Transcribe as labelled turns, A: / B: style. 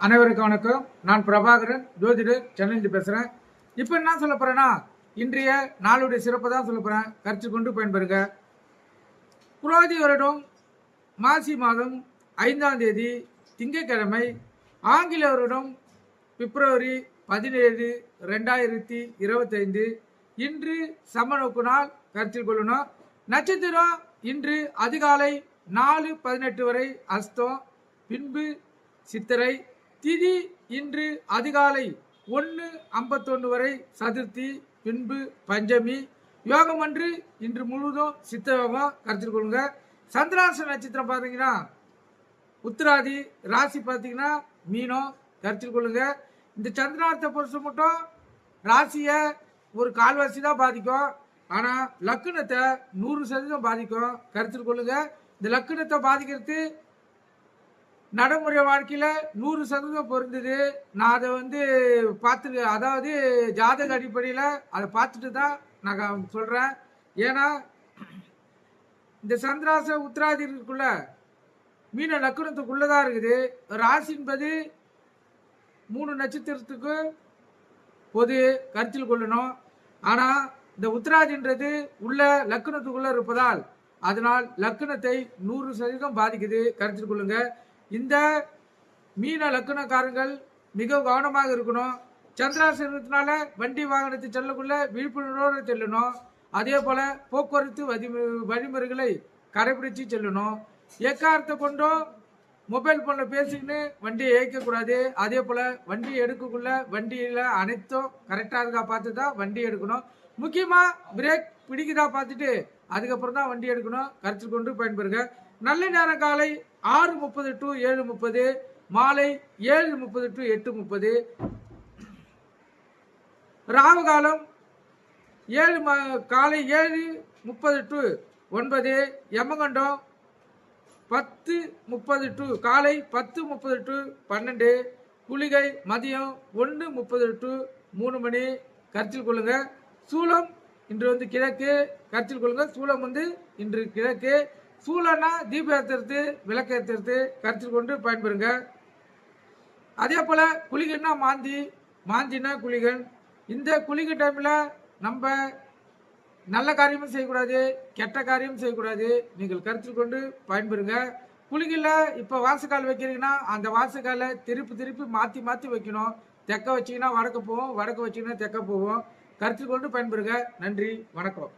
A: அனைவருக்கும் வணக்கம். நான் பிரபாகரன். ஜோதிடர் சென்னையிலிருந்து பேசுகிறேன் இப்போ என்ன சொல்ல போகிறேன்னா இன்றைய நாளுடைய சிறப்பை தான் சொல்ல போகிறேன் கருத்து கொண்டு பயன்பெறுங்க. புரோதி வருடம் மாசி மாதம் ஐந்தாம் தேதி திங்கட்கிழமை ஆங்கில வருடம் பிப்ரவரி பதினேழு ரெண்டாயிரத்தி இருபத்தைந்து. இன்று சமநோக்கு நாள் கருத்தில் கொள்ளணும் நட்சத்திரம் இன்று அதிகாலை நாலு பதினெட்டு வரை அஸ்தம் பின்பு சித்திரை திதி இன்று அதிகாலை ஒன்று ஐம்பத்தொன்று வரை சதுர்த்தி பின்பு பஞ்சமி. யோகம் அன்று இன்று முழுவதும் சித்த யோகம்? கருத்தில் கொள்ளுங்க. சந்திராச நட்சத்திரம் பார்த்தீங்கன்னா உத்திராதி ராசி பார்த்தீங்கன்னா மீனம். கருத்தில் கொள்ளுங்க. இந்த சந்திரார்த்த புருஷன் மட்டும் ராசியை ஒரு கால்வாசி தான் பாதிக்கும். ஆனால் லக்குனத்தை நூறு சதவீதம் பாதிக்கும். கருத்தில் கொள்ளுங்க. இந்த லக்குனத்தை பாதிக்கிறது நடைமுறை வாழ்க்கையில் நூறு சதவீதம் பொருந்தது. நான் அதை வந்து பார்த்து அதாவது ஜாதக அடிப்படையில் அதை பார்த்துட்டு தான் நான் சொல்கிறேன் ஏன்னா இந்த சந்திராச உத்திராதிக்குள்ள மீன லக்கணத்துக்குள்ளே தான் இருக்குது. ராசி என்பது மூணு நட்சத்திரத்துக்கு பொது கருத்தில் கொள்ளணும். ஆனால் இந்த உத்திராதின்றது உள்ள லக்கணத்துக்குள்ளே இருப்பதால் அதனால் லக்கணத்தை நூறு சதவீதம் பாதிக்குது. கருத்தில் கொள்ளுங்கள் இந்த மீன லக்குனக்காரங்கள் மிக கவனமாக இருக்கணும். சந்திராசனத்தினால வண்டி வாகனத்தை செல்லக்குள்ள விழிப்புணர்வோடு செல்லணும். அதே போல போக்குவரத்து வதி வழிமுறைகளை கடைபிடிச்சு செல்லணும். எக்காரத்தை கொண்டும் மொபைல் ஃபோனில் பேசிக்கின்னு வண்டியை இயக்கக்கூடாது. அதே போல் வண்டி எடுக்கக்குள்ள வண்டியில் அனைத்தும் கரெக்டாக இருக்கா பார்த்து தான் வண்டி எடுக்கணும். முக்கியமாக பிரேக் பிடிக்குதா பார்த்துட்டு அதுக்கப்புறம் தான் வண்டி எடுக்கணும். கருத்தில் கொண்டு பயன்பெறுங்க நல்ல நேரம் காலை ஆறு முப்பது டு ஏழு முப்பது மாலை ஏழு முப்பது டு எட்டு முப்பது. ராவுகாலம் ஏழு காலை ஏழு முப்பது டு ஒன்பது யமகண்டம் பத்து முப்பது டு காலை பத்து முப்பது டு பன்னெண்டு குளிகை மதியம் ஒன்று முப்பது டு மூணு மணி. கருத்தில் கொள்ளுங்கள் சூளம் இன்று வந்து கிழக்கு. கருத்தில் கொள்ளுங்கள் சூளம் வந்து இன்று கிழக்கு. சூளம்னா தீபம் ஏற்றுறது விளக்கு ஏற்றுறது கருத்தில் கொண்டு பயன்பெறுங்க. அதே போல் குளிகன்னா மாந்தி மாந்தினா குளிகன் இந்த குளிகை டைமில் நம்ம நல்ல காரியமும் செய்யக்கூடாது கெட்ட காரியமும் செய்யக்கூடாது. நீங்கள் கருத்தில் கொண்டு பயன்பெறுங்க. குளிகையில் இப்போ வாசக்கால் வைக்கிறீங்கன்னா அந்த வாசக்காலை திருப்பி திருப்பி மாற்றி மாற்றி வைக்கணும். தெக்க வச்சிங்கன்னா வடக்க போவோம் வடக்க வச்சிங்கன்னா தெக்க போவோம். கருத்தில் கொண்டு பயன்பெறுங்க. நன்றி வணக்கம்.